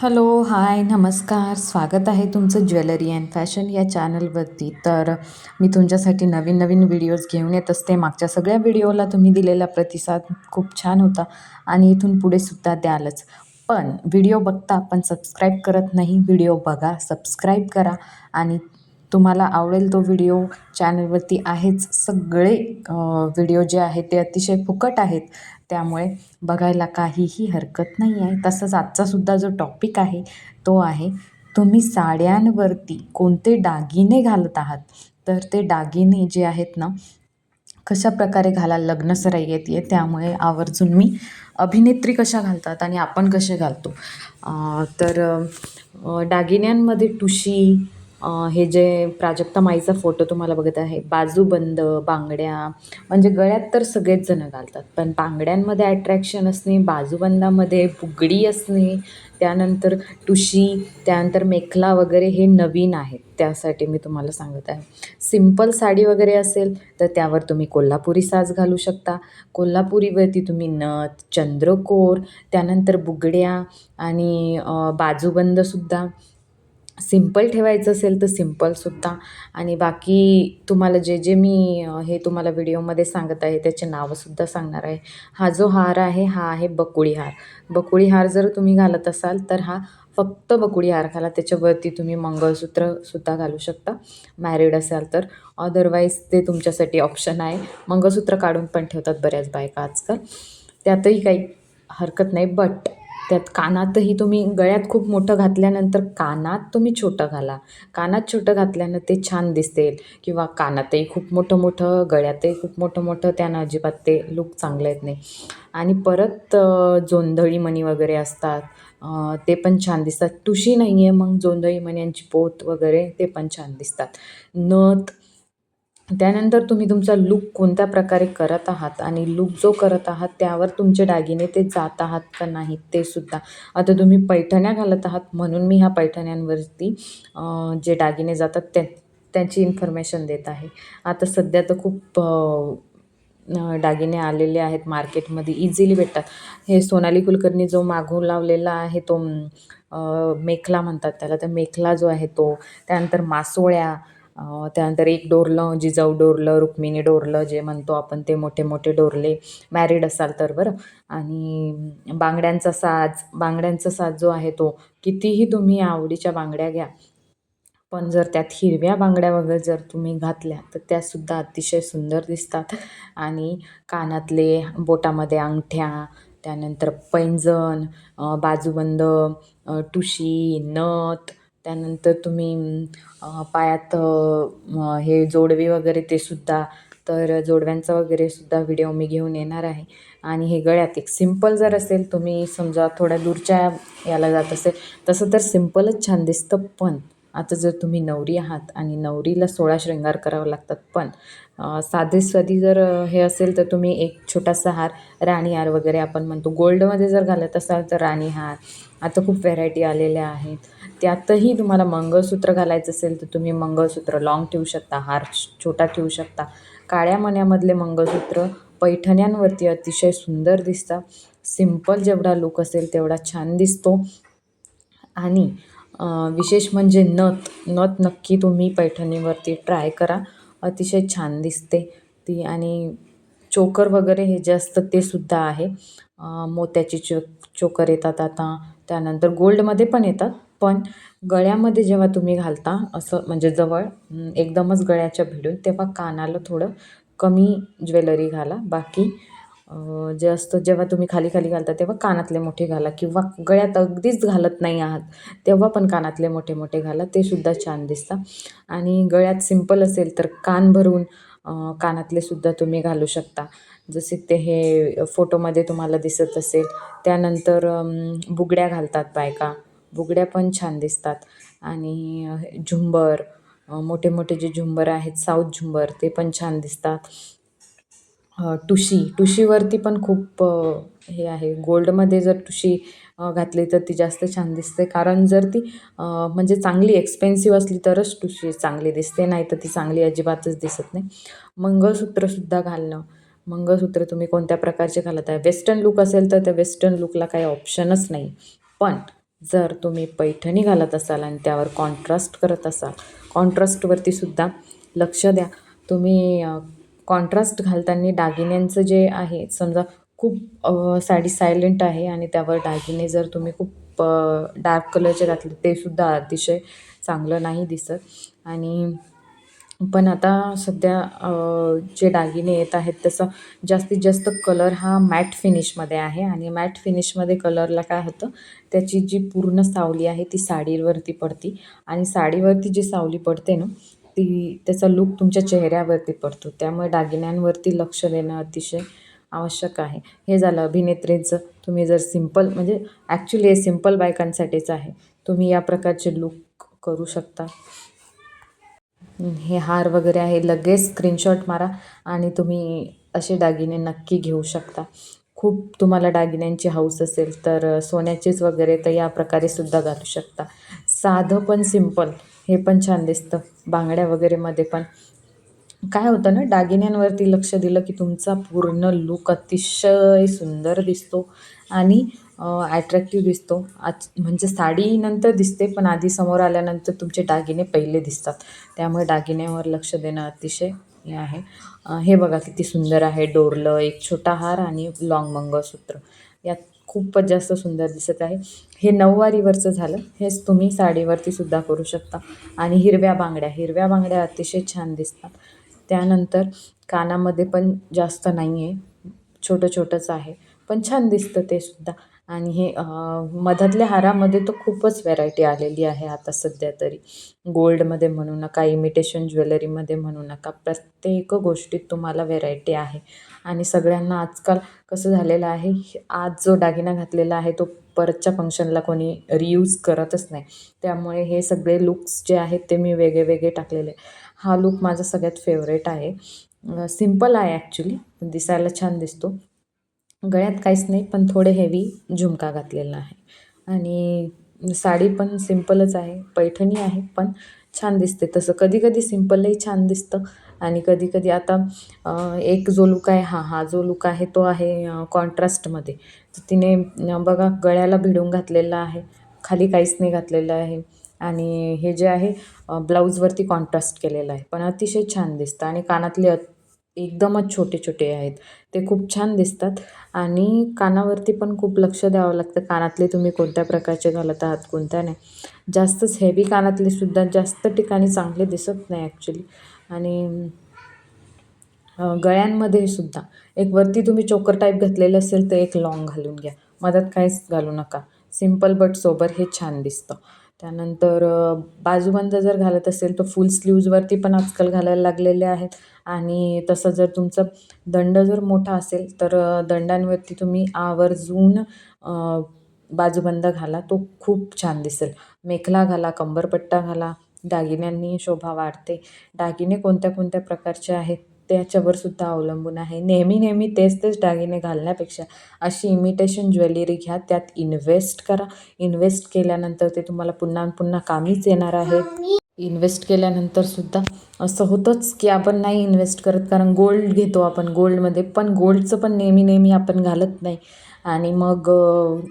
Hello hi नमस्कार. स्वागत आहे तुमचं ज्वेलरी अँड फॅशन या चॅनलवरती. तर मी तुमच्यासाठी नवीन नवीन व्हिडिओज घेऊन येत असते. मागच्या सगळ्या व्हिडिओला तुम्ही दिलेला प्रतिसाद खूप छान होता आणि इथून पुढे सुद्धा द्यालच. पण व्हिडिओ बघता पण सबस्क्राईब करत नाही व्हिडिओ बघा सबस्क्राईब करा आणि तुम्हाला आवडेल तो व्हिडिओ चॅनलवरती आहेच. सगळे व्हिडिओ जे आहेत ते अतिशय फुकट आहेत. त्यामुळे बघायला काहीही हरकत नाही आहे. तसंच आजचासुद्धा जो टॉपिक आहे तो आहे तुम्ही साड्यांवरती कोणते दागिने घालत आहात? तर ते दागिने जे आहेत ना कशा प्रकारे घाला लग्नसराई येते आहे त्यामुळे आवर्जून मी अभिनेत्री कशा घालतात आणि आपण कसे घालतो? तर दागिन्यांमध्ये टुशी हे जे प्राजक्ता माईचा फोटो तुम्हाला बघत आहे बाजूबंद बांगड्या म्हणजे गळ्यात तर सगळेच जण घालतात. पण बांगड्यांमध्ये अट्रॅक्शन असणे बाजूबंदामध्ये बुगडी असणे त्यानंतर टुशी त्यानंतर मेखला वगैरे हे नवीन आहेत त्यासाठी मी तुम्हाला सांगत आहे. सिंपल साडी वगैरे असेल तर त्यावर तुम्ही कोल्हापुरी साज घालू शकता. कोल्हापुरीवरती तुम्ही नथ चंद्रकोर त्यानंतर बुगड्या आणि बाजूबंदसुद्धा सिंपल ठेवायचं असेल तर सिम्पलसुद्धा आणि बाकी तुम्हाला जे जे मी हे तुम्हाला व्हिडिओमध्ये सांगत आहे त्याचे नावंसुद्धा सांगणार आहे. हा जो हार आहे हा आहे बकुळी हार. बकुळी हार जर तुम्ही घालत असाल तर हा फक्त बकुळी हार घाला. त्याच्यावरती तुम्ही मंगळसूत्रसुद्धा घालू शकता. मॅरिड असाल तर. अदरवाईज ते तुमच्यासाठी ऑप्शन आहे. मंगळसूत्र काढून पण ठेवतात बऱ्याच बायका आजकाल. त्यातही काही हरकत नाही बट त्यात कानातही तुम्ही गळ्यात खूप मोठं घातल्यानंतर कानात तुम्ही छोटं घाला. कानात छोटं घातल्यानं ते छान दिसतील किंवा कानातही खूप मोठं मोठं गळ्यातही खूप मोठं मोठं त्यानं अजिबात ते लूक चांगलं येत नाही. आणि परत जोंधळी मणी वगैरे असतात ते पण छान दिसतात. तुशी नाही आहे मग जोंधळी मण्यांची पोत वगैरे ते पण छान दिसतात. नथ त्यानंतर तुम्ही तुमचा लूक कोणत्या प्रकारे करत आहात आणि लूक जो करत आहात त्यावर तुमचे दागिने ते जात आहात का नाहीत ते सुद्धा. आता तुम्ही पैठण्या घालत आहात म्हणून मी ह्या पैठण्यांवरती जे दागिने जातात त्या त्यांची इन्फॉर्मेशन देत आहे. आता सध्या तर खूप दागिने आलेले आहेत मार्केटमध्ये इझिली भेटतात. हे सोनाली कुलकर्णी जो मागून लावलेला आहे तो मेखला म्हणतात त्याला. तर मेखला जो आहे तो त्यानंतर मासोळ्या त्यानंतर एक डोरलं जिजाऊ डोरलं रुक्मिणी डोरलं जे म्हणतो आपण ते मोठे मोठे डोरले मॅरिड असाल तर बरं. आणि बांगड्यांचा साज बांगड्यांचा साज जो आहे तो कितीही तुम्ही आवडीच्या बांगड्या घ्या पण जर त्यात हिरव्या बांगड्या वगैरे जर तुम्ही घातल्या तर त्यासुद्धा अतिशय सुंदर दिसतात. आणि कानातले बोटामध्ये अंगठ्या त्यानंतर पैंजण बाजूबंद टुशी नथ त्यानंतर तुम्ही पायात हे जोडवे वगैरे ते सुद्धा तर जोडव्यांचा वगैरे सुद्धा व्हिडिओ मी घेऊन येणार आहे. आणि हे गळ्यात एक सिंपल जर असेल तुम्ही समजा थोड्या दूरच्या याला जात असेल तसं तर सिम्पलच छान दिसतं पण. आता जर तुम्ही नवरी आहात आणि नवरीला सोळा शृंगार करावं लागतात पण साधे साधी जर हे असेल तर तुम्ही एक छोटासा हार राणी हार वगैरे आपण म्हणतो. गोल्डमध्ये जर घालत असाल तर राणी हार. आता खूप व्हेरायटी आलेल्या आहेत. त्यातही तुम्हाला मंगळसूत्र घालायचं असेल तर तुम्ही मंगळसूत्र लाँग ठेवू शकता हार छोटा ठेवू शकता. काळ्या मण्यामधले मंगळसूत्र पैठण्यांवरती अतिशय सुंदर दिसतात. सिंपल जेवढा लूक असेल तेवढा छान दिसतो. आणि विशेष म्हणजे नथ नथ नक्की तुम्ही पैठणीवरती ट्राय करा. अतिशय छान दिसते ती आणि चोकर वगैरे हे जे असतं ते सुद्धा आहे. मोत्याची चो चोकर येतात आता त्यानंतर गोल्डमध्ये पण येतात. पण गळ्यामध्ये जेव्हा तुम्ही घालता असं म्हणजे जवळ एकदमच गळ्याच्या भिडून तेव्हा कानाला थोडं कमी ज्वेलरी घाला. बाकी जे असतं जेव्हा तुम्ही खाली खाली घालता तेव्हा कानातले मोठे घाला किंवा गळ्यात अगदीच घालत नाही आहात तेव्हा पण कानातले मोठे मोठे घाला. ते सुद्धा छान दिसतात आणि गळ्यात सिंपल असेल तर कान भरून कानातले सुद्धा तुम्ही घालू शकता. जसे ते हे फोटोमध्ये तुम्हाला दिसत असेल त्यानंतर बुगड्या घालतात बायका. बुगड्या पण छान दिसतात. आणि झुंबर मोठे मोठे जे झुंबर आहेत साऊथ झुंबर ते पण छान दिसतात. टुशी टुशीवरती पण खूप हे आहे. गोल्डमध्ये जर टुशी घातली तर ती जास्त छान दिसते. कारण जर ती म्हणजे चांगली एक्सपेन्सिव्ह असली तरच टुशी चांगली दिसते. नाही तर ती चांगली अजिबातच दिसत नाही. मंगळसूत्रसुद्धा घालणं. मंगळसूत्र तुम्ही कोणत्या प्रकारचे घालत आहे? वेस्टर्न लूक असेल तर त्या वेस्टर्न लूकला काही ऑप्शनच नाही. पण जर तुम्ही पैठणी घालत असाल आणि त्यावर कॉन्ट्रास्ट करत असाल कॉन्ट्रास्टवरती सुद्धा लक्ष द्या. तुम्ही कॉन्ट्रास्ट घालताना दागिन्यांचं जे आहे समजा खूप साडी सायलेंट आहे आणि त्यावर दागिने जर तुम्ही खूप डार्क कलरचे घातले ते सुद्धा अतिशय चांगलं नाही दिसत. आणि पण आता सध्या जे दागिने येत आहेत तसं जास्तीत जास्त कलर हा मॅट फिनिशमध्ये आहे. आणि मॅट फिनिशमध्ये कलरला काय होतं त्याची जी पूर्ण सावली आहे ती साडीवरती पडते. आणि साडीवरती जी सावली पडते ना ती त्याचा लूक तुमच्या चेहऱ्यावरती पडतो. त्यामुळे दागिन्यांवरती लक्ष देणं अतिशय आवश्यक आहे. हे झालं अभिनेत्रीचं. तुम्ही जर सिंपल म्हणजे ॲक्च्युली हे सिंपल बायकांसाठीच आहे. तुम्ही या प्रकारचे लूक करू शकता. हे हार वगैरे आहे. लगेच स्क्रीनशॉट मारा आणि तुम्ही असे दागिने नक्की घेऊ शकता. खूप तुम्हाला दागिन्यांची हौस असेल तर सोन्याचेच वगैरे तर या प्रकारे सुद्धा घालू शकता. साधं पण सिंपल हे पण छान दिसतं. बांगड्या वगैरेमध्ये पण. काय होतं ना दागिन्यांवरती लक्ष दिलं की तुमचा पूर्ण लूक अतिशय सुंदर दिसतो आणि ॲट्रॅक्टिव्ह दिसतो. आज म्हणजे साडीनंतर दिसते पण आधी समोर आल्यानंतर तुमचे दागिने पहिले दिसतात. त्यामुळे दागिन्यावर लक्ष देणं अतिशय हे आहे. हे बघा किती सुंदर आहे. डोरलं एक छोटा हार आणि लाँग मंगळसूत्र. यात खूपच जास्त सुंदर दिसत आहे. हे नऊवारीवरचं झालं. हेच तुम्ही साडीवरती सुद्धा करू शकता. आणि हिरव्या बांगड्या. हिरव्या बांगड्या अतिशय छान दिसतात. त्यानंतर कानामध्ये पण जास्त नाही आहे छोटं छोटंच आहे. पण छान दिसतं ते सुद्धा. आणि हे मधातल्या हारामध्ये तर खूपच व्हरायटी आलेली आहे आता सध्या तरी. गोल्डमध्ये म्हणू नका इमिटेशन ज्वेलरीमध्ये म्हणू नका प्रत्येक गोष्टीत तुम्हाला व्हेरायटी आहे. आणि सगळ्यांना आजकाल कसं झालेलं आहे आज जो दागिना घातलेला आहे तो परतच्या फंक्शनला कोणी रियूज करतच नाही. त्यामुळे हे सगळे लुक्स जे आहेत ते मी वेगळे वेगळे टाकलेले. हा लुक माझा सगळ्यात फेवरेट आहे. सिंपल आहे ॲक्च्युली दिसायला छान दिसतो. गळ्यात काहीच नाही पण थोडे हेवी झुमका घातलेला आहे. आणि साडी पण सिम्पलच आहे पैठणी आहे पण छान दिसते. तसं कधी कधी सिम्पलही छान दिसतं. आणि कधी कधी आता एक जो लुक आहे हा हा जो लुक आहे तो आहे कॉन्ट्रास्टमध्ये तर तिने बघा गळ्याला भिडून घातलेला आहे खाली काहीच नाही घातलेलं आहे. आणि हे जे आहे ब्लाऊजवरती कॉन्ट्रास्ट केलेलं आहे. पण अतिशय छान दिसतं. आणि कानातले एकदमच छोटे छोटे आहेत. ते खूप छान दिसतात. आणि कानावरती पण खूप लक्ष द्यावं लागतं. कानातले तुम्ही कोणत्या प्रकारचे घालत आहात कोणत्या नाही. जास्तच हेवी कानातले सुद्धा जास्त ठिकाणी चांगले दिसत नाही ॲक्च्युली आणि गळ्यांमध्ये सुद्धा. एक वरती तुम्ही चोकर टाईप घातलेलं असेल तर एक लाँग घालून घ्या. मदत काहीच घालू नका. सिंपल बट सोबर हे छान दिसतं. त्यानंतर बाजूबंद जर घालत असेल तर फुल स्लीव्जवरती पण आजकाल घालायला लागलेले आहेत. आणि तसं जर तुमचं दंड जर मोठा असेल तर दंडांवरती तुम्ही आवर्जून बाजूबंद घाला. तो खूप छान दिसेल. मेखला घाला कंबरपट्टा घाला. दागिन्यांनी शोभा वाढते. दागिने कोणत्या कोणत्या प्रकारचे आहेत? त्याच्यावर सुद्धा अवलंबून आहे. नेहमी नेहमी तेच तेच दागिने घालण्यापेक्षा अशी इमिटेशन ज्वेलरी घ्या त्यात इन्व्हेस्ट करा. इन्व्हेस्ट केल्यानंतर ते तुम्हाला पुन्हा पुन्हा कामीच येणार आहे. इन्व्हेस्ट केल्यानंतर सुद्धा असं होतंच की आपण नाही इन्व्हेस्ट करत कारण गोल्ड घेतो आपण गोल्डमध्ये पण गोल्डचं पण नेहमी नेहमी आपण घालत नाही. आणि मग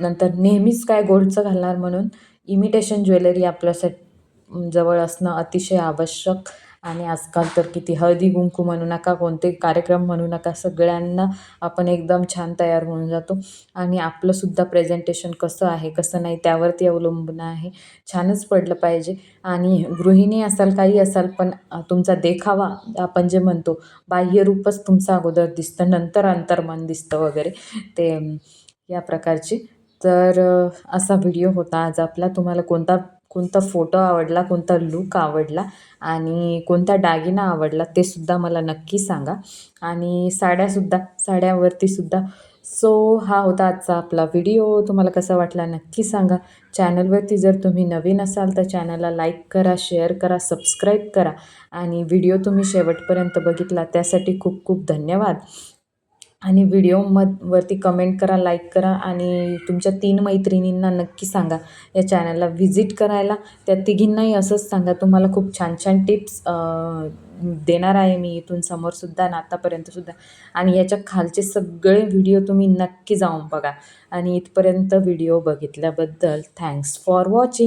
नंतर नेहमीच काय गोल्डचं घालणार म्हणून इमिटेशन ज्वेलरी आपल्यासाठी जवळ असणं अतिशय आवश्यक. आणि आजकाल तर किती हळदी कुंकू म्हणू नका कोणते कार्यक्रम म्हणू नका सगळ्यांना आपण एकदम छान तयार होऊन जातो. आणि आपलंसुद्धा प्रेझेंटेशन कसं आहे कसं नाही त्यावरती अवलंबून आहे. छानच पडलं पाहिजे. आणि गृहिणी असाल काही असाल पण तुमचा देखावा आपण जे म्हणतो बाह्यरूपच तुमचं अगोदर दिसतं नंतर अंतर्मन दिसतं वगैरे ते या प्रकारची. तर असा व्हिडिओ होता आज आपला. तुम्हाला कोणता कोणता फोटो आवडला कोणता लूक आवडला आणि कोणता दागिना आवडला ते सुद्धा मला नक्की सांगा. आणि साड्यासुद्धा साड्यावरतीसुद्धा सो हा होता आजचा आपला व्हिडिओ तुम्हाला कसा वाटला नक्की सांगा. चॅनलवरती जर तुम्ही नवीन असाल तर चॅनलला लाईक करा शेअर करा सबस्क्राईब करा. आणि व्हिडिओ तुम्ही शेवटपर्यंत बघितला त्यासाठी खूप खूप धन्यवाद. आणि व्हिडिओ मध वरती कमेंट करा लाईक करा आणि तुमच्या तीन मैत्रिणींना नक्की सांगा. या चॅनलला व्हिजिट करायला. त्या तिघींनाही असंच सांगा. तुम्हाला खूप छान छान टिप्स देणार आहे मी इथून समोरसुद्धा आणि आतापर्यंतसुद्धा. आणि याच्या खालचे सगळे व्हिडिओ तुम्ही नक्की जाऊन बघा. आणि इथपर्यंत व्हिडिओ बघितल्याबद्दल थँक्स फॉर वॉचिंग